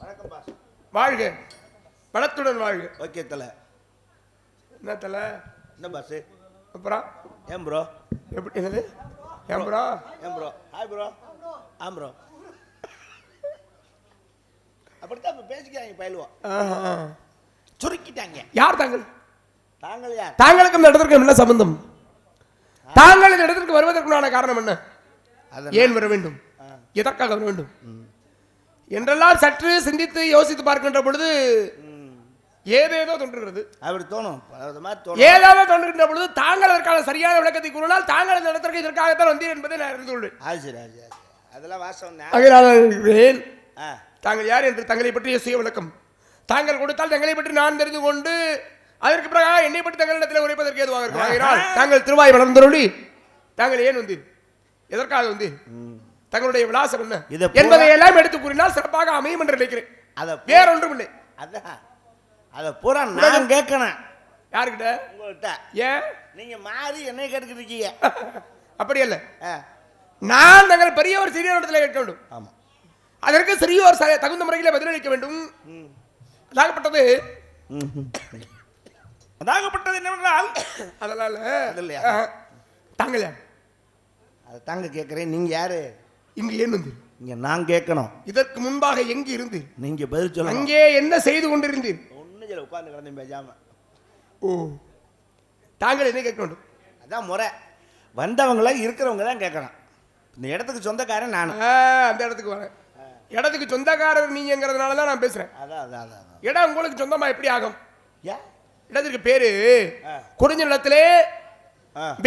வணக்கம் பாஸ் வாழ்க. வளத்துடன் வாழ்க. ஓகே தல. என்ன தல? என்ன பாஸ் அப்புறம்? ஏன் ப்ரோ எப்படி என்னது? ஏன் ப்ரோ ஏன் ப்ரோ ஹாய் ப்ரோ ஆம் ப்ரோ அப்படித்தான் இப்போ பேசிக்கிறாங்க பயிலுவோம். சுருக்கிட்டாங்க. யார் தாங்கள்? தாங்கள் யார்? தாங்களுக்கு இந்த இடத்திற்கு என்ன சம்பந்தம்? தாங்கள் இந்த இடத்திற்கு வருவதற்குண்டான காரணம் என்ன? ஏன் வர வேண்டும்? எதற்காக வர வேண்டும்? என்றெல்லாம் சற்று சிந்தித்து யோசித்து பார்க்கின்ற பொழுது ஏதேதோ தோன்றுகிறது. அப்படி தோணும். ஏதாவது தோன்றுகின்ற பொழுது தாங்கள் அதற்கான சரியான விளக்கத்தை கூறினால் தாங்கள் இந்த இடத்திற்கு இதற்காகத்தான் வந்தீர் என்பதை நான் அறிந்து கொள்வேன். அதெல்லாம் வாசம். ஆ. தாங்கள் யார் என்று தங்களை பற்றிய சுய விளக்கம். தாங்கள் கொடுத்தால் தங்களை பற்றி நான் தெரிந்து கொண்டு அதற்கு பிறகு என்னை பற்றி தங்களிடத்தில் உரைப்பதற்கு ஏதுவாக இருக்கும். தாங்கள் திருவாய் வளர்ந்தருளி தாங்கள் ஏன் வந்தீர்? எதற்காக வந்தீர்? தங்களுடைய விலாசம் என்ன? என்பதை எல்லாம் எடுத்து கூறினால் சிறப்பாக அமையும் என்று நினைக்கிறேன். அதை வேறொன்றும் இல்லை அதான் அதை பூரா நான் கேட்கணும். யாருக்கிட்ட? உங்கள்கிட்ட ஏன்? நீங்க மாறி என்னை கேட்டுக்கிட்டு இருக்கீங்க அப்படி அல்ல. ஆ. நான் தங்கள் பெரியவர் சிறியவர் இடத்துல கேட்க வேண்டும். ஆமாம் அதற்கு சிறியோர் தகுந்த முறையில் பதிலளிக்க வேண்டும். ம். அதாகப்பட்டது. அதாகப்பட்டது என்னவென்றால் அதனால அது இல்லையா? யார் அதை தாங்க கேட்குறேன். நீங்க யாரு? இங்கு ஏன் வந்தீர் இங்க நான் கேட்கணும். இதற்கு முன்பாக எங்கு இருந்தீர் நீங்க பதில் சொல்லணும். அங்கே என்ன செய்து கொண்டிருந்தீர்? ஒன்றும் சொல்ல உட்காந்து கிடந்தேன் பேசாம. ஓ தாங்கள் என்ன கேட்க வேண்டும்? அதான் முறை. வந்தவங்கள இருக்கிறவங்க தான் கேட்கணும். இந்த இடத்துக்கு சொந்தக்காரன் நான். அந்த இடத்துக்கு வரேன். இடத்துக்கு சொந்தக்காரர் நீங்கிறதுனால தான் நான் பேசுறேன். அதான் அதான் அதான் அதான். இடம் உங்களுக்கு சொந்தமா எப்படி ஆகும்? ஏன் இடத்திற்கு பேரு. குறிஞ்ச நிலத்திலே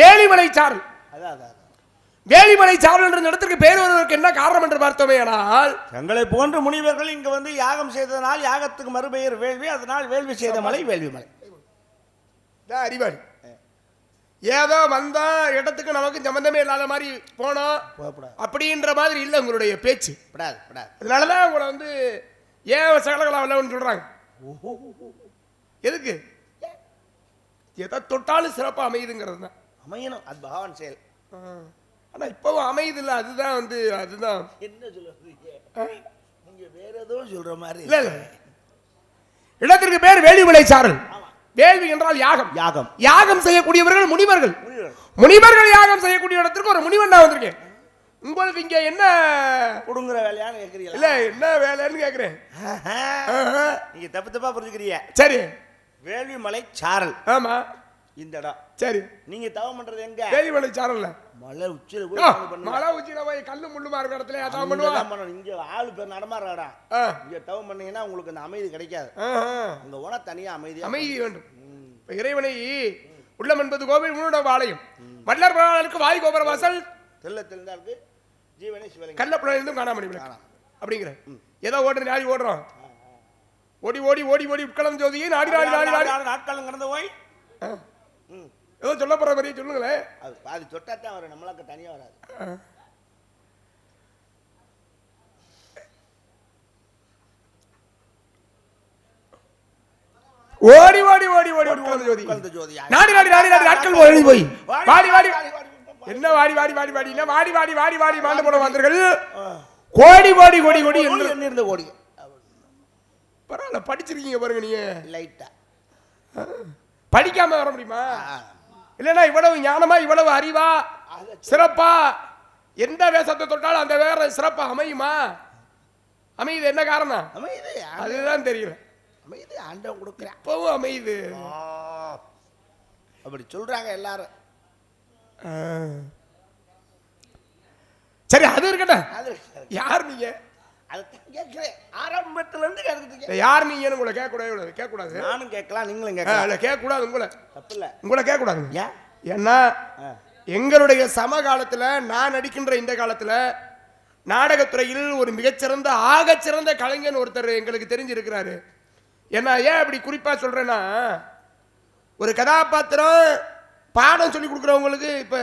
வேலிமலை அதான் அதான் அதான். வேலிமலை சாரல் என்ற இடத்திற்கு பேர் வருவதற்கு என்ன காரணம் என்று பார்த்தோமே ஆனால் தங்களை போன்ற முனிவர்கள் இங்க வந்து யாகம் செய்ததனால் யாகத்துக்கு மறுபெயர் வேள்வி அதனால் வேள்வி செய்த மலை வேள்வி மலை அறிவாளி. ஏதோ வந்தா இடத்துக்கு நமக்கு சம்பந்தமே இல்லாத மாதிரி போனோம் அப்படின்ற மாதிரி இல்லை உங்களுடைய பேச்சு. படாது படாது அதனாலதான் உங்களை வந்து ஏன் சகலகலா வல்லவன் சொல்றாங்க? எதுக்கு? எதை தொட்டாலும் சிறப்பா அமையுதுங்கிறது தான். அமையணும் அது பகவான் செயல். ஆனா இப்பவும் அமையுது இல்ல அதுதான் வந்து அதுதான். என்ன சொல்லுறீங்க நீங்க வேற ஏதோ சொல்ற மாதிரி இல்ல இல்ல. இடத்திற்கு பேர் வேலிமலை சாரல். வேள்வி என்றால் யாகம். யாகம். யாகம் செய்யக்கூடியவர்கள் முனிவர்கள். முனிவர். முனிவர்கள் யாகம் செய்யக்கூடிய இடத்திற்கு ஒரு முனிவன் நான் வந்திருக்கேன். உங்களுக்கு இங்க என்ன புடுங்குற வேலையான்னு கேக்குறீங்களா? இல்ல என்ன வேலைன்னு கேக்குறேன். ஆஹா. ஆஹா. நீங்க தப்பு தப்பா புரிஞ்சுக்கிறீங்க. சரி. வேள்வி மலை சாரல். ஆமா. இந்த இடம். சரி. நீங்க தவம் பண்றது எங்க? வேலிமலை சாரல்ல. மலை உச்சியில போய் தவம். மலை உச்சியில போய் கல்லு முள்ளுமா இருக்கிற இடத்துல அதான் அங்க பண்ணுவா தான் பண்ணணும். இங்க ஆளு பேர் நடமாடுறாடா ஆ, இங்க தவம் பண்ணீங்கன்னா உங்களுக்கு அந்த அமைதி கிடைக்காது. அங்க போனா தனியா அமைதியா அமைதி வேண்டும் இறைவனை உள்ளம் என்பது கோவில் முன்னுட ஆலயம் மன்னர் பிராணனுக்கு வாய் கோபுர வாசல் தெல்ல தெளிந்தா இருக்கு ஜீவனே சிவலிங்கம் காணாமணி விளக்கு காணாம். அப்படிங்கிற ஏதோ ஓடுற நாடி ஓடுறோம் ஓடி ஓடி ஓடி ஓடி உட்களம் ஜோதியை நாடி நாடி நாடி நாடி நாட்காலம் கடந்த போய். ஏதோ சொல்ல போற மாதிரி சொல்லுங்களேன் அது பாதி தொட்டா தான் வரும் நம்மளாக்க தனியா வராது ஆ. ஓடி ஓடி ஓடி ஓடி உட்களம் ஜோதி உட்கார்ந்த ஜோதியா நாடி நாடி நாடி நாடி நாட்கள் எழுதி போய் வாடி வாடி என்ன வாடி வாடி வாடி வாடி என்ன வாடி வாடி வாடி வாடி மாண்டு போன வந்தர்கள் கோடி கோடி கோடி கோடி என்ன இருந்த ஓடி பரவாயில்ல படிச்சிருக்கீங்க பாருங்க நீங்க லைட்டா படிக்காம வர முடியுமா இல்லைன்னா இவ்வளவு ஞானமா இவ்வளவு அறிவா? சிறப்பா? எந்த வேஷத்தை தொட்டாலும் அந்த வேற சிறப்பா அமையுமா? அமையுது. என்ன காரணம்? அமைதி அதுதான் தெரியல. அமைதி ஆண்டவன் கொடுக்குறேன். இப்பவும் அமையுது. அப்படி சொல்றாங்க எல்லாரும். சரி அது இருக்கட்டும். யார் நீங்க? அதைத்தான் கேட்கிறேன் ஆரம்பத்துல இருந்து கேட்குறதுக்கு யார் நீங்கன்னு உங்களை கேட்கக்கூடாது கேட்கக்கூடாது. நானும் கேட்கலாம் நீங்களும் கேட்கலாம். இல்ல கேட்கக்கூடாது உங்களை. தப்பு இல்ல. உங்களை கேட்கக்கூடாதுங்க ஏன்? ஏன்னா. எங்களுடைய சமகாலத்துல நான் நடிக்கின்ற இந்த காலத்துல நாடகத்துறையில் ஒரு மிகச்சிறந்த ஆகச்சிறந்த கலைஞன் ஒருத்தர் எங்களுக்கு தெரிஞ்சிருக்கிறாரு. ஏன்னா ஏன் அப்படி குறிப்பா சொல்றேன்னா ஒரு கதாபாத்திரம் பாடம் சொல்லி கொடுக்குறவங்களுக்கு இப்ப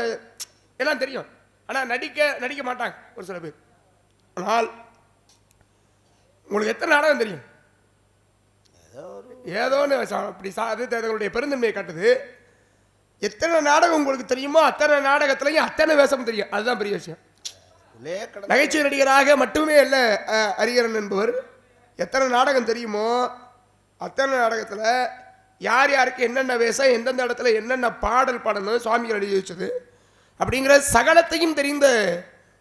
எல்லாம் தெரியும். ஆனா நடிக்க நடிக்க மாட்டாங்க ஒரு சில பேர். ஆனால் உங்களுக்கு எத்தனை நாடகம் தெரியும்? ஏதோன்னு ச- அப்படி சா அது தங்களுடைய பெருந்தன்மையை காட்டுது. எத்தனை நாடகம் உங்களுக்கு தெரியுமோ அத்தனை நாடகத்திலையும் அத்தனை வேஷம் தெரியும். அதுதான் பெரிய விஷயம். நகைச்சுவை நடிகராக மட்டுமே அல்ல அஹ், ஹரிஹரன் என்பவர். எத்தனை நாடகம் தெரியுமோ அத்தனை நாடகத்தில் யார் யாருக்கு என்னென்ன வேஷம் எந்தெந்த இடத்துல என்னென்ன பாடல் பாடணும் சுவாமிகள் எழுதி வச்சது. அப்படிங்கிற சகலத்தையும் தெரிந்த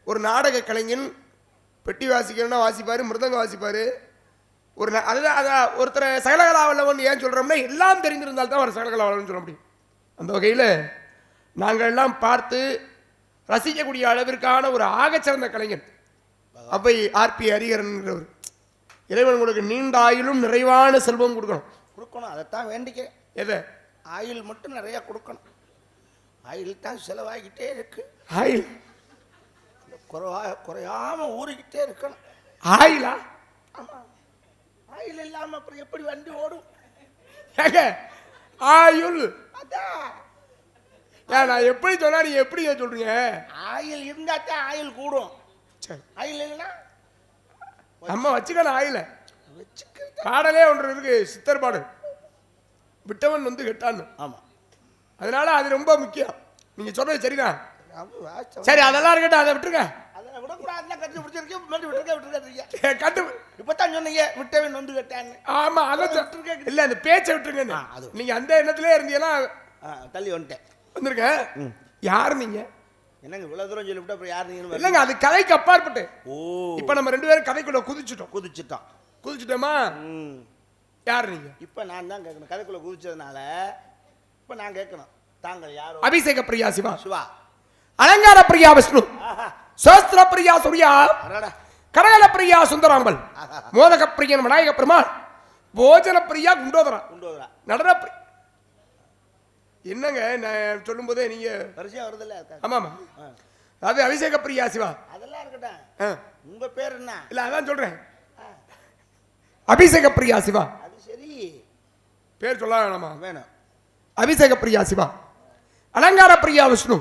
ஒரு நாடக கலைஞன் பெட்டி வாசிக்கிறன்னா வாசிப்பார் மிருதங்க வாசிப்பார். ஒரு அதுதான் அதான் ஒருத்தரை சகலகலா வல்லவன் ஏன் சொல்கிறோம்னா எல்லாம் தெரிந்திருந்தால் தான் ஒரு சகலகலா வல்லவன் சொல்ல முடியும். அந்த வகையில் நாங்கள் எல்லாம் பார்த்து ரசிக்கக்கூடிய அளவிற்கான ஒரு ஆகச்சிறந்த கலைஞன் அவை ஆர்பி ஹரிஹரன்கிறவர் இறைவன் உங்களுக்கு நீண்ட ஆயுளும் நிறைவான செல்வம் கொடுக்கணும். கொடுக்கணும் அதைத்தான் வேண்டிக்கிறேன் எதை? ஆயில் மட்டும் நிறைய கொடுக்கணும். ஆயில் தான் செலவாகிட்டே இருக்கு. ஆயில் குறைவா குறையாம ஊறிக்கிட்டே இருக்கணும். ஆயிலா? ஆமா. ஆயில் இல்லாம அப்புறம் எப்படி வண்டி ஓடும்? ஏங்க ஆயுள். அதான் நான் எப்படி சொன்னா நீங்க எப்படிங்க சொல்றீங்க? ஆயில் இருந்தா தான் ஆயில் கூடும். சரி ஆயில் இல்லைன்னா நம்ம வச்சுக்கணும் ஆயில. வச்சுக்கிறது. பாடலே ஒன்று இருக்கு சித்தர் பாடல். விட்டவன் வந்து கெட்டான்னு. ஆமா. அதனால அது ரொம்ப முக்கியம். நீங்க சொல்றது சரிதான். சரி அதெல்லாம் இருக்கட்டும் அதை விட்டுருங்க. நீங்க அந்த எண்ணத்திலே இருந்தீங்கன்னா தள்ளி வந்துட்டேன். வந்துருங்க. யாரு நீங்க? என்னங்க இவ்வளவு தூரம் சொல்லிவிட்டு அப்புறம் யார் நீங்க இல்லைங்க அது கதைக்கு அப்பாற்பட்டு. ஓ. இப்ப நம்ம ரெண்டு பேரும் கதைக்குள்ள குதிச்சிட்டோம். குதிச்சிட்டோமா? ம். யார் நீங்க? இப்போ நான் தான் கேட்கணும். கதைக்குள்ள குதிச்சதுனால இப்போ நான் கேட்கணும். தாங்கள் யாரோ? அபிஷேக பிரியா சிவா. சிவா. அலங்கார பிரியா விஷ்ணு. சாஸ்திர பிரியா சூர்யா. கரகல பிரியா சுந்தராம்பல் மோதக பிரியன் விநாயக பெருமாள். போஜன பிரியா குண்டோதரா. கொண்டு வரா நடன பிரி. என்னங்க நான் சொல்லும் போதே நீங்க வரிசையா வருதுல்ல அதுக்காக. ஆமாமா. அது அபிஷேக பிரியா சிவா. அதெல்லாம் இருக்கட்டும். உங்க பேர் என்ன? இல்ல அதான் சொல்றேன். அபிஷேக பிரியா சிவா. அது சரி. பேர் சொல்ல வேணாமா? வேணும். அபிஷேக பிரியா சிவா. அலங்கார பிரியா விஷ்ணு.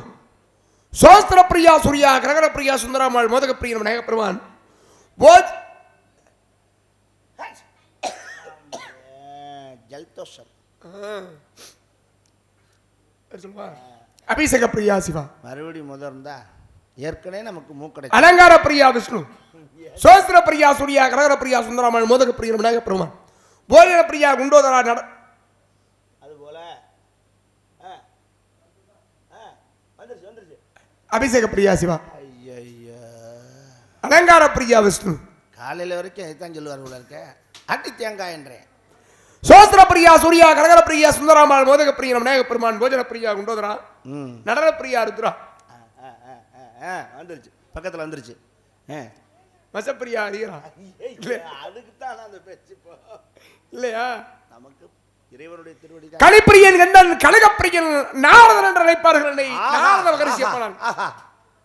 சோஸ்திர பிரியா சூர்யா கிரகண பிரியா சுந்தராமாள் மோதக பிரியன் விநாயக பெருமான் போஜ் ஜல்தோஷம் அபிஷேக பிரியா சிவா. மறுபடியும் முதல் இருந்தா ஏற்கனவே நமக்கு மூக்கடை அலங்கார பிரியா விஷ்ணு. சோஸ்திர பிரியா சூர்யா கிரகண பிரியா சுந்தராமாள் மோதக பிரியன் விநாயக பெருமான் போஜன பிரியா குண்டோதரா நட அது போல ஆ ஆ வந்துருச்சு வந்துருச்சு அபிஷேக பிரியா சிவா. அலங்கார பிரியா விஷ்ணு. காலையில் வரைக்கும் இதுதான் சொல்லுவார் போல இருக்க. அட்டி தேங்காயன்றேன் சோஸ்திர பிரியா சூர்யா கனகர பிரியா சுந்தராமாள் மோதக பிரியன் விநாயக பெருமான் போஜன பிரியா குண்டோதரா நடன பிரியா ருத்ரா வந்துருச்சு. பக்கத்தில் வந்துருச்சு. வசப்பிரியா ஐயே, அதுக்கு தான் அந்த பேச்சு இல்லையா? நமக்கு கலிப்பிரியன் கண்டன் கனகப்பிரியன் நாரதன் என்று நினைப்பார்கள் என்னை. நாரத மகரிஷி அப்பனான்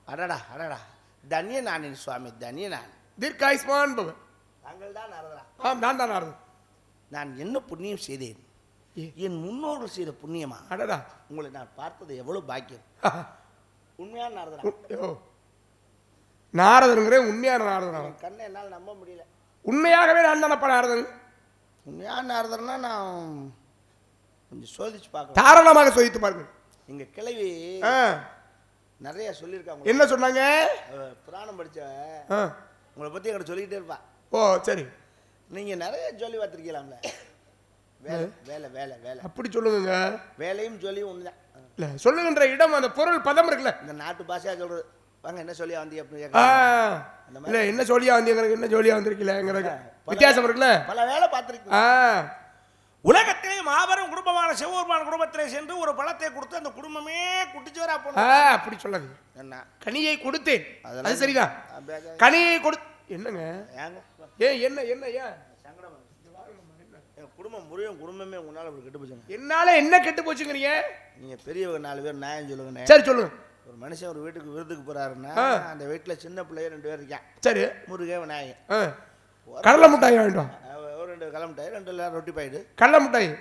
அடடா அடடா. தன்ய நானின் சுவாமி தன்ய நான். தீர்க்காயுஷ்மான் பவ தாங்கள் தான் நாரதரா. ஆம் நான் தான் நாரதன் நான் என்ன புண்ணியம் செய்தேன். என் முன்னோர்கள் செய்த புண்ணியமா? அடடா. உங்களை நான் பார்த்தது எவ்வளவு பாக்கியம். உண்மையான நாரதரா. உ- யோ. நாரதனுங்கிற உண்மையான நாரதன் கண்ணை என்னால் நம்ப முடியல. உண்மையாகவே நான் தானப்பா நாரதன். உண்மையான நாரதர்னா நான் கொஞ்சம் சோதிச்சு பார்க்கலாம் தாராளமாக சோதித்து பாருங்கள். எங்க கிழவி. நிறைய சொல்லியிருக்காங்க. என்ன சொன்னாங்க? புராணம் ஆ. உங்களை பத்தி எங்கிட்ட சொல்லிக்கிட்டே இருப்பா. ஓ சரி. நீங்க நிறைய சொல்லி பார்த்துருக்கீங்களாம்ல. வேலை வேலை வேலை வேலை. அப்படி சொல்லுங்க வேலையும் சொல்லியும் ஒண்ணுதான். இல்ல சொல்லுகின்ற இடம் அந்த பொருள் பதம் இருக்குல்ல. இந்த நாட்டு பாஷையா சொல்றது. வாங்க என்ன சொல்லி வந்தீங்க அப்படின்னு. இல்ல என்ன ஜோலியா வந்தீங்க என்ன ஜோலியா வந்திருக்கீங்களேங்கிறது வித்தியாசம் இருக்குல்ல? பல வேலை பார்த்துருக்கீங்க ஆ. உலகத்திலே மாபெரும் குடும்பமான சிவபெருமான் குடும்பத்திலே சென்று ஒரு பழத்தை கொடுத்து அந்த குடும்பமே குட்டிச்சோரா போன அப்படி சொல்லாதீங்க. என்ன? கனியை கொடுத்தேன். அது சரிதான் கனியை கொடு என்னங்க? ஏன் என்ன என்ன ஏன்? குடும்பம் முறையும் குடும்பமே உங்களால கெட்டு போச்சுங்க. என்னால என்ன கெட்டு போச்சுங்கிறீங்க? நீங்க பெரியவங்க நாலு பேர் நியாயம் சொல்லுங்கண்ணே. சரி சொல்லுங்க. ஒரு மனுஷன் ஒரு வீட்டுக்கு விருதுக்கு போறாருன்னா. அந்த வீட்டுல சின்ன பிள்ளைய ரெண்டு பேர் இருக்கான். சரி. முருகே விநாயகன். கடலை மிட்டாய் அவ- ஒரு ரெண்டு கிளம்பிட்டாரு ரெண்டு எல்லாம் ரொட்டி பாயிடு கடலை மிட்டாய்.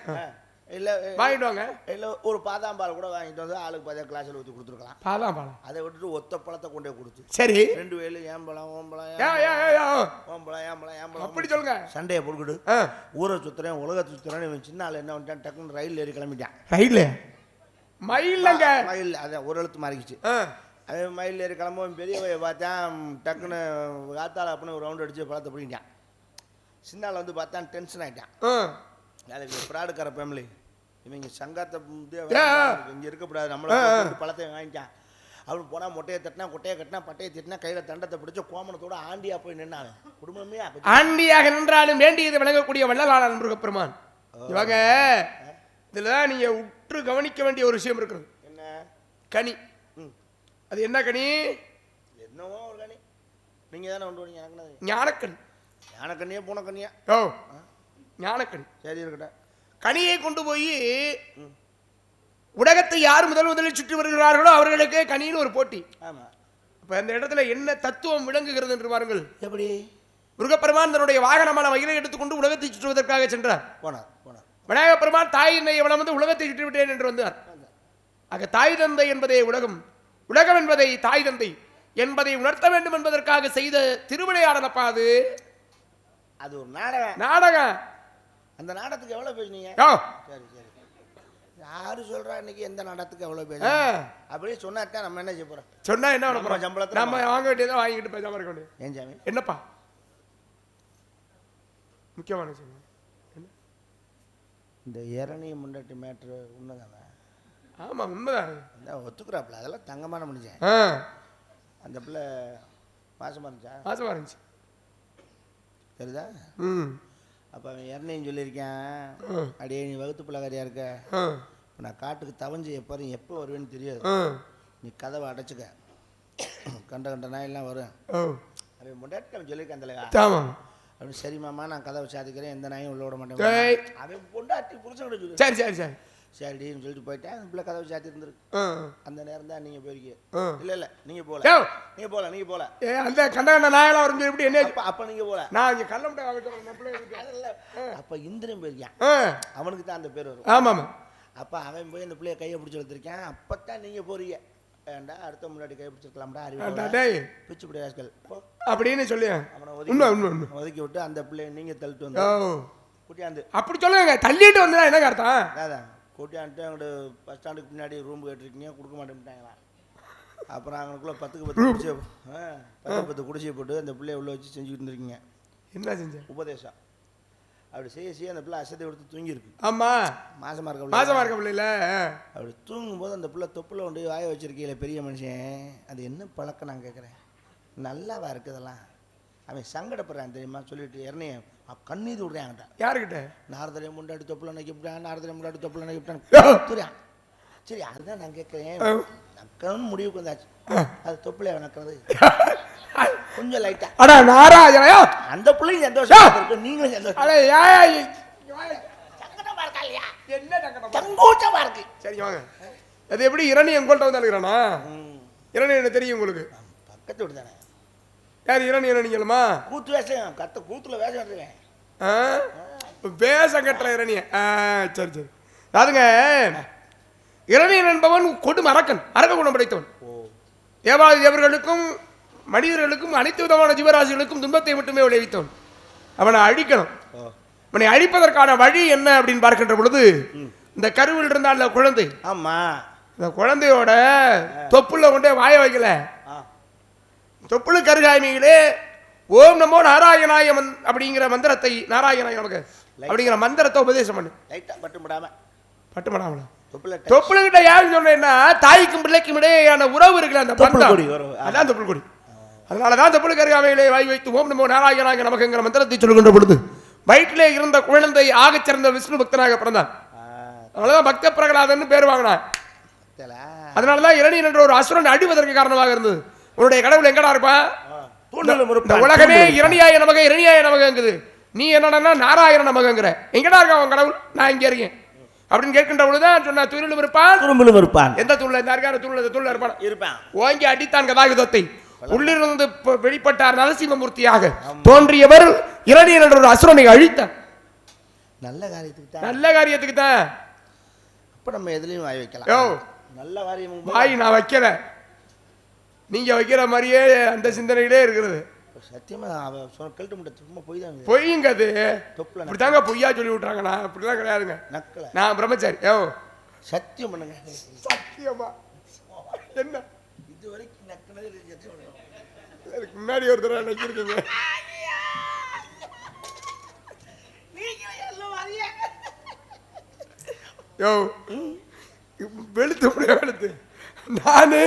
இல்ல வாங்கிட்டு வாங்க இல்ல ஒரு பாதாம் பால் கூட வாங்கிட்டு வந்து ஆளுக்கு பாதா கிளாஸ்ல ஊற்றி கொடுத்துருக்கலாம். பாலாம் பாலாம் அதை விட்டுட்டு ஒத்த பழத்தை கொண்டே கொடுத்து. சரி. ரெண்டு வேலு ஏம்பழம் ஓம்பழம் ஓம்பழம் ஏம்பழம் ஏம்பழம் அப்படி சொல்லுங்க. சண்டையை போட்டுக்கிட்டு ஆ. ஊரை சுத்துறேன் உலகத்தை சுத்துறேன் இவன் சின்ன ஆள் என்ன பண்ணிட்டான்? டக்குன்னு ரயில் ஏறி கிளம்பிட்டான். ரயில்ல மயிலங்க மயில் அதான் ஒரு எழுத்து மாறிக்கிச்சு. அவன் மயில் ஏறி கிளம்பும் பெரியவைய பார்த்தான் டக்குன்னு காத்தால அப்படின்னு ஒரு ரவுண்ட் அடிச்சு பழத்தை பிடிக்கிட்டான் சின்னால வந்து பார்த்தா டென்ஷன் ஆயிட்டான். ஆ. அதுக்கு ஃப்ராடுக்கார ஃபேமிலி இவங்க சங்கத்தை. இங்க இருக்கக்கூடாது. நம்மள பழத்தை வாங்கிட்டான். அவன் போனா மொட்டையை தட்டினா கொட்டையை கட்டினா பட்டையை திட்டினா கையில தண்டத்தை பிடிச்ச கோமணத்தோட ஆண்டியா போய் நின்னாங்க. குடும்பமே ஆண்டியாக நின்றாலும் வேண்டியது விளங்கக்கூடிய வள்ளலாளன் முருகப்பெருமான். இவங்க இதுல நீங்க உற்று கவனிக்க வேண்டிய ஒரு விஷயம் இருக்கிறது. என்ன? கனி. அது என்ன கனி? என்னவோ ஒரு கனி. நீங்க தானே கொண்டு வரீங்க எனக்கு என்னது? ஞானக்கனி. யானைக்கண்ணியா பூனைக்கண்ணியா ஓ ஞானக்கனி. சரி இருக்கட்டும். கனியை கொண்டு போய் உலகத்தை யார் முதல் முதலில் சுற்றி வருகிறார்களோ அவர்களுக்கு கனின்னு ஒரு போட்டி. ஆமா. அப்ப அந்த இடத்துல என்ன தத்துவம் விளங்குகிறது என்று பாருங்கள். எப்படி? முருகப்பெருமான் தன்னுடைய வாகனமான மயிலை எடுத்துக்கொண்டு உலகத்தை சுற்றுவதற்காக சென்றார். போனார் போனார். விநாயகப் பெருமான் தாய் என்னை இவளம் வந்து உலகத்தை சுற்றி விட்டேன் என்று வந்தார். ஆக தாய் தந்தை என்பதே உலகம். உலகம் என்பதை தாய் தந்தை என்பதை உணர்த்த வேண்டும் என்பதற்காக செய்த திருவிளையாடலப்பா அது. அது ஒரு நாடகம். நாடகம். அந்த நாடகத்துக்கு எவ்வளவு பேசுனீங்க சரி சரி. யாரு சொல்றா இன்னைக்கு எந்த நாடகத்துக்கு எவ்வளவு ஆ, பேசுறீங்க அப்படியே சொன்னாக்கா நம்ம என்ன செய்ய போறோம்? சொன்னா என்ன பண்ண? சம்பளத்துல நம்ம வாங்க வேண்டியதை வாங்கிட்டு பேசாம இருக்க வேண்டியது. ஏன் சாமி? என்னப்பா? முக்கியமான விஷயம்? இந்த இரணி முண்டாட்டி மேட்ரு உண்மைதானே? ஆமா உண்மைதான். அதான் ஒத்துக்குறாப்புல அதெல்லாம் தங்கமான முடிஞ்சேன் அந்த பிள்ளை மாசமா இருந்துச்சா? ஆசைமா இருந்துச்சு. சரிதா ம். அப்போ அவன் இறனையும் சொல்லியிருக்கேன். அடியே நீ வகுத்து பிள்ளைக்காரியா இருக்க? இப்போ நான் காட்டுக்கு தவஞ்சு எப்போ எப்போ வருவேன்னு தெரியாது. நீ கதவை அடைச்சிக்க. கண்ட கண்ட நாயெல்லாம் வரும். அவன் முண்டாட்டி அவன் சொல்லியிருக்கான் தலைவா அப்படின்னு சரி மாமா நான் கதவை சாதிக்கிறேன் எந்த நாயும் உள்ள விட. மாட்டேன். அவன் பொண்டாட்டி புருஷன் சொல்லு. சரி சரி சரி. சரிடின்னு சொல்லிட்டு போயிட்டேன். அந்த பிள்ளை கதவை சாத்தி இருந்திருக்கு அந்த நேரம் தான் நீங்கள் போயிருக்கீங்க. இல்லை இல்லை நீங்கள் போகல. ஏ, நீங்கள் போகல நீங்கள் போகல. ஏ, அந்த கண்ட கண்ட நாயெல்லாம் வரும் எப்படி என்ன அப்போ நீங்கள் போகல. நான் இங்க கள்ள. அதில் அப்போ இந்திரன் போயிருக்கான். அவனுக்கு தான் அந்த பேர் வரும். ஆமாமா அப்போ அவன் போய் அந்த பிள்ளைய கையை பிடிச்சி எடுத்திருக்கான் அப்போ தான் நீங்கள் போறீங்க. ஏண்டா அடுத்த முன்னாடி கை பிடிச்சிருக்கலாம்டா ஆண்டா, அறிவு டேய். பிச்சு பிடி ராஸ்கல். அப்படின்னு சொல்லி உண்மை ஒதுக்கி உண்மை உண்மை ஒதுக்கி விட்டு அந்த பிள்ளைய நீங்கள் தள்ளிட்டு வந்து கூட்டியாந்து. அப்படி சொல்லுங்க தள்ளிட்டு வந்தா என்ன அர்த்தம் அதான் கூட்டியாந்துட்டு அங்கிட்டு பஸ் ஸ்டாண்டுக்கு பின்னாடி ரூம் கேட்டிருக்கீங்க கொடுக்க மாட்டேன்ட்டாங்களா? அப்புறம் அவனுக்குள்ள பத்துக்கு பத்து குடிசை ஆ, பத்துக்கு பத்து குடிசையை போட்டு அந்த பிள்ளைய உள்ள வச்சு செஞ்சுக்கிட்டு இருந்திருக்கீங்க. என்ன செஞ்ச? உபதேசம். அப்படி செய்ய செய்ய அந்த பிள்ளை அசத்தை எடுத்து தூங்கியிருக்கு. ஆமா. மாசமா இருக்க மாசமா பிள்ளை இருக்க பிள்ளைல அப்படி தூங்கும்போது அந்த பிள்ளை தொப்புல கொண்டு வாய வச்சிருக்கீங்களே பெரிய மனுஷன். அது என்ன பழக்கம் நான் கேட்குறேன் நல்லாவா இருக்கு இதெல்லாம்? அவன் சங்கடப்படுறான் தெரியுமா? சொல்லிட்டு இறனைய கண்ணீர் விடுறேன் அவன்கிட்ட யாருக்கிட்ட? நாரதரையும் முண்டாடி தொப்புல நக்கிவிட்டான் நாரதரையும் முண்டாடி தொப்புல. நக்கிவிட்டான் சரி அதுதான் நான் கேட்குறேன். நக்கணும்னு முடிவுக்கு வந்தாச்சு அது தொப்புல நக்கிறது கொஞ்சம் லைட்டா அடா நாராஜனையோ அந்த பிள்ளைங்க சந்தோஷமா இருக்கு நீங்களும் சந்தோஷம் அட ஏய் சங்கடமா இருக்கா இல்லையா? என்ன சங்கடம்? சங்கோச்சமா இருக்கு. சரி வாங்க. அது எப்படி இரணி எங்கள்கிட்ட வந்து அழுகிறானா. இரணி என்ன தெரியும் உங்களுக்கு? பக்கத்து வீடு தானே. யார் இரணி இரணிங்களுமா கூத்து வேஷம் கத்த கூத்துல வேஷம் ஆ? வேஷம் கட்டுற இரணிய ஆ சரி சரி. அதுங்க இரணியன் என்பவன் கொடு அரக்கன் அரக்க குணம் படைத்தவன் தேவாதி தேவர்களுக்கும் மனிதர்களுக்கும் அனைத்து விதமான ஜீவராசிகளுக்கும் துன்பத்தை மட்டுமே விளைவித்தவன். அவனை அழிக்கணும். அவனை அழிப்பதற்கான வழி என்ன அப்படின்னு பார்க்கின்ற பொழுது இந்த கருவில் இருந்தால் குழந்தை. ஆமா. இந்த குழந்தையோட தொப்புல கொண்டே வாய வைக்கல. தொப்புளு கருகாய்மையிலே ஓம் நமோ நாராயணாய மந் அப்படிங்கிற மந்திரத்தை நாராயணாய நமக்கு அப்படிங்கிற மந்திரத்தை உபதேசம் பண்ணு. லைட்டா பட்டு விடாம தொப்புல தொப்புளு கிட்ட யாருன்னு சொல்றேன்னா தாய்க்கும் பிள்ளைக்கும் இடையேயான உறவு இருக்குல்ல அந்த பந்தம். அதான் தொப்புள் கொடி. அதனாலதான் தொப்புளு கருகாமையிலே வாய் வைத்து ஓம் நமோ நாராயணாய நமக்குங்கிற மந்திரத்தை சொல்கின்ற பொழுது வயிற்றிலே இருந்த குழந்தை ஆகச் சிறந்த விஷ்ணு பக்தனாக பிறந்தான் அதனாலதான் பக்த பிரகலாதன் பேர் வாங்கினான் அதனாலதான் இரணியன் என்ற ஒரு அசுரன் அடிவதற்கு காரணமாக இருந்தது. உன்னுடைய கடவுள் எங்கடா இருப்பான். உலகமே. இரணியாய நமக இரணியாய நமகங்குது. நீ என்னடா நாராயண நமகங்கிற. எங்கடா இருக்கான் அவன் கடவுள்? நான் இங்க இருக்கேன். அப்படின்னு கேட்கின்ற பொழுதுதான் சொன்ன துருளும் இருப்பான். துரும்பிலும் இருப்பான். எந்த தூள்ல இந்த இருக்கார தூள்ல இந்த தூள்ல இருப்பான்? இருப்பான். ஓங்கி அடித்தான் கதாயுதத்தை. உள்ளிருந்து வெளிப்பட்டார் நரசிம்மமூர்த்தியாக. தோன்றியவர் இரணியன் என்ற ஒரு அசுரனை அழித்தார். நல்ல காரியத்துக்கு தான் நல்ல காரியத்துக்கு தான் அப்ப நம்ம எதுலயும் வாய் யோ. வைக்கலாம் நல்ல காரியம் வாய் நான் வைக்கல. நீங்க வைக்கிற மாதிரியே அந்த சிந்தனையிலே இருக்கிறது. சத்தியமா அவ சொன்ன கழட்டு முட்டை சும்மா போய் தான் பொய்யுங்க அது தொப்புல நக்க- இப்படிதாங்க பொய்யா சொல்லி விட்றாங்க நான் அப்படிலாம் கிடையாதுங்க. நக்கல. நான் பிரம்மச்சாரி. ஓ சத்தியம் பண்ணுங்க. சத்தியமா? என்ன? இது வரைக்கும் நக்கினது. முன்னாடி ஒரு தடவை நக்கிருக்கீங்க வெளுத்து அப்படியே வெளுத்து? நான்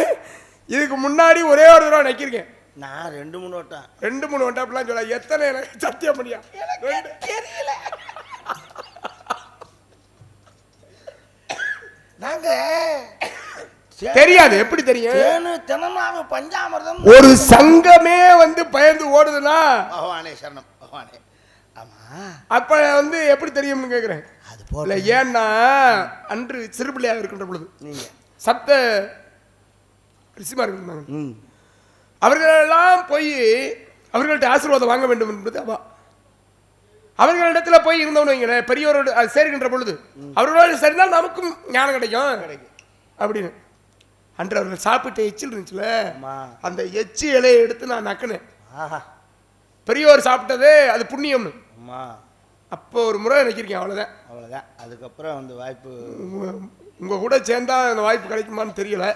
இதுக்கு முன்னாடி ஒரே ஒரு தடவை நக்கியிருக்கேன் நான் ரெண்டு மூணு வட்டம். ரெண்டு மூணு வட்டம் அப்படிலாம் சொல்ல எத்தனை எனக்கு சத்தியம் பண்ணியா? தெரியாது எப்படி தெரியும்? தேனு தினமாவு பஞ்சாமிர்தம் ஒரு சங்கமே வந்து பயந்து ஓடுதுன்னா? பகவானே சரணம் பகவானே. ஆமா. அப்ப வந்து எப்படி தெரியும்னு கேக்குறேன். அது போல ஏன்னா அன்று சிறுபிள்ளையாக இருக்கின்ற பொழுது நீங்க. சப்த ரிஷிமார்கள் இருந்தாங்க அவர்களெல்லாம் போய் அவர்கள்ட்ட ஆசீர்வாதம் வாங்க வேண்டும் என்பது அவா. அவர்களிடத்துல போய் இருந்தவனு வைங்களேன் பெரியவரோடு சேர்கின்ற பொழுது அவர்களோடு சேர்ந்தால் நமக்கும் ஞானம் கிடைக்கும். கிடைக்கும். அப்படின்னு. அன்று அவர்கள் சாப்பிட்ட எச்சில் இருந்துச்சுல? அந்த எச்சி இலையை எடுத்து நான் நக்கினேன். பெரியவர் சாப்பிட்டது அது புண்ணியம்னு. அப்போ ஒரு முறை நினைக்கிறேன் அவ்வளோதான் அவ்வளோதான் அதுக்கப்புறம் வந்து வாய்ப்பு உங்க- உங்க கூட சேர்ந்தா அந்த வாய்ப்பு கிடைக்குமான்னு தெரியல.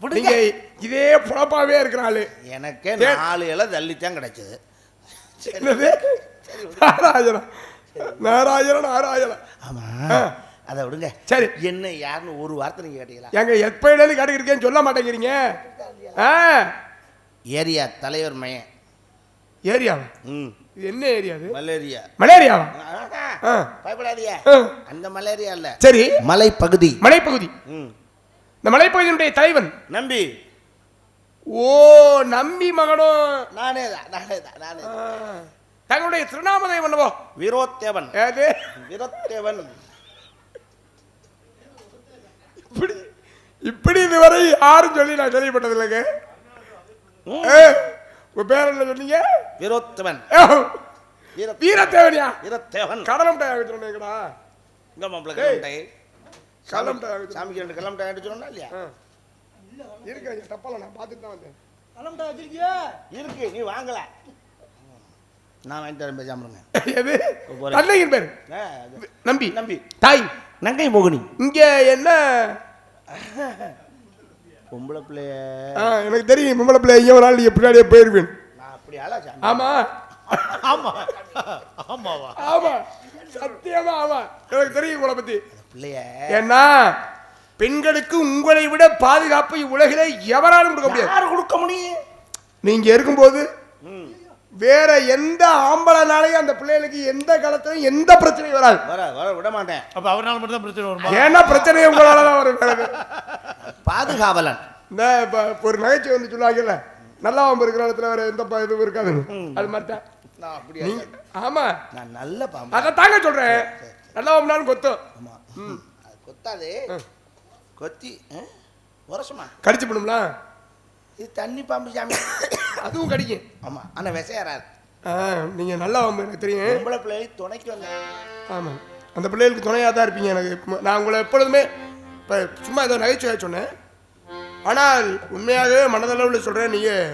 நீங்க இதே புழப்பாவே இருக்கிற ஆளு. எனக்கே. நாலு இலை தள்ளித்தான் கிடைச்சது. என்னது? நாராயணா நாராயண நாராயண ஆமா. ஆ. அதை விடுங்க. சரி. என்ன யாருன்னு ஒரு வார்த்தை நீங்க கேட்டீங்களா? எங்க எப்பயிலேருந்து கேட்டுக்கிறீங்கன்னு சொல்ல மாட்டேங்கிறீங்க? ஆ? ஏரியா தலைவர் மையன் ஏரியாவா? ம். இது என்ன ஏரியா அது? மலேரியா. மலேரியாவா? ஆஹா. ஆ. பயப்படாதீங்க. ஆ. அந்த மலேரியா இல்ல. சரி. மலைப்பகுதி. மலைப்பகுதி. ம். இந்த மலைப்பகுதியினுடைய தலைவன். நம்பி. ஓ நம்பி மகனும் நானே தான் நானே தான் நானே. தங்களுடைய திருநாமதை பண்ணவோ வீரோத்தேவன். ஏது வீரோத்தேவன். இப்படி இதுவரை யாரும் சொல்லி நான் கேள்விப்பட்டது இல்லைங்க ம். ஏ, உங்க பேர் என்ன சொன்னீங்க? வீரோத்தவன். வீரத்தேவனியா வீரத்தேவன் கடலம் டயம் சொன்னீங்கடா இந்த மாப்பிள்ளை கலம் டயம் சாமிக்கு ரெண்டு எடுத்து சொன்னா இல்லையா? இருக்க தப்பால நான் பார்த்துட்டு தான் வந்தேன் இருக்கு நீ வாங்கல. நான் வாங்கிட்டு வரேன் பேசாம இருங்க எது. தந்தையின் பேர். நம்பி. நம்பி. தாய் நங்கை மோகினி. இங்க என்ன பொம்பளை பிள்ளைய ஆ, எனக்கு தெரியும் பொம்பளை பிள்ளை ஐயோ ஒரு நாள் நீ பின்னாடியே போயிருவேன். நான் அப்படி ஆளா சாமி ஆமா. ஆமா. ஆமாவா? ஆமா. சத்தியமா ஆமா. எனக்கு தெரியும் உங்களை பத்தி. பிள்ளைய ஏன்னா பெண்களுக்கு உங்களை விட பாதுகாப்பு உலகில எவராலும் கொடுக்க முடியாது. யார் கொடுக்க முடியும்? நீங்க இருக்கும்போது வேற எந்த ஆம்பளைனாலையும் அந்த பிள்ளைகளுக்கு எந்த காலத்திலும் எந்த பிரச்சனையும் வராது. வர வர விட மாட்டேன். அப்ப அவரால் மட்டும் தான் பிரச்சனை வருமா? ஏன்னா பிரச்சனையே உங்களால தான் வரும். பாதுகாவலன். இந்த இப்ப ஒரு நகைச்சுவை வந்து சொல்லுவாங்கல்ல நல்லா வம்பு இருக்கிற இடத்துல வேற எந்த ப- இதுவும் இருக்காது அது மாதிரி தான் நான் அப்படி நீங்க ஆமா. நான் நல்ல பாம்பு. அதை தாங்க சொல்றேன். நல்லா வம்புனாலும் கொத்தும் ஆமா. அது கொத்தாது. கொத்தி? உரசுமா கடிச்சு பண்ணும்ல இது தண்ணி பாம்பு சாமி. அதுவும் கடிக்கும் ஆமா ஆனா விசையறாது ஆ, நீங்க நல்லா வம்பு எனக்கு தெரியும். பொம்பளை பிள்ளை துணைக்கு வந்தேன் ஆமா. அந்த பிள்ளைகளுக்கு துணையாக தான் இருப்பீங்க எனக்கு. நான் உங்களை எப்பொழுதுமே இப்போ சும்மா ஏதோ நகைச்சுவையாக சொன்னேன். ஆனால் உண்மையாகவே மனதளவில் சொல்கிறேன் நீங்கள்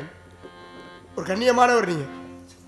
ஒரு கண்ணியமானவர் நீங்கள்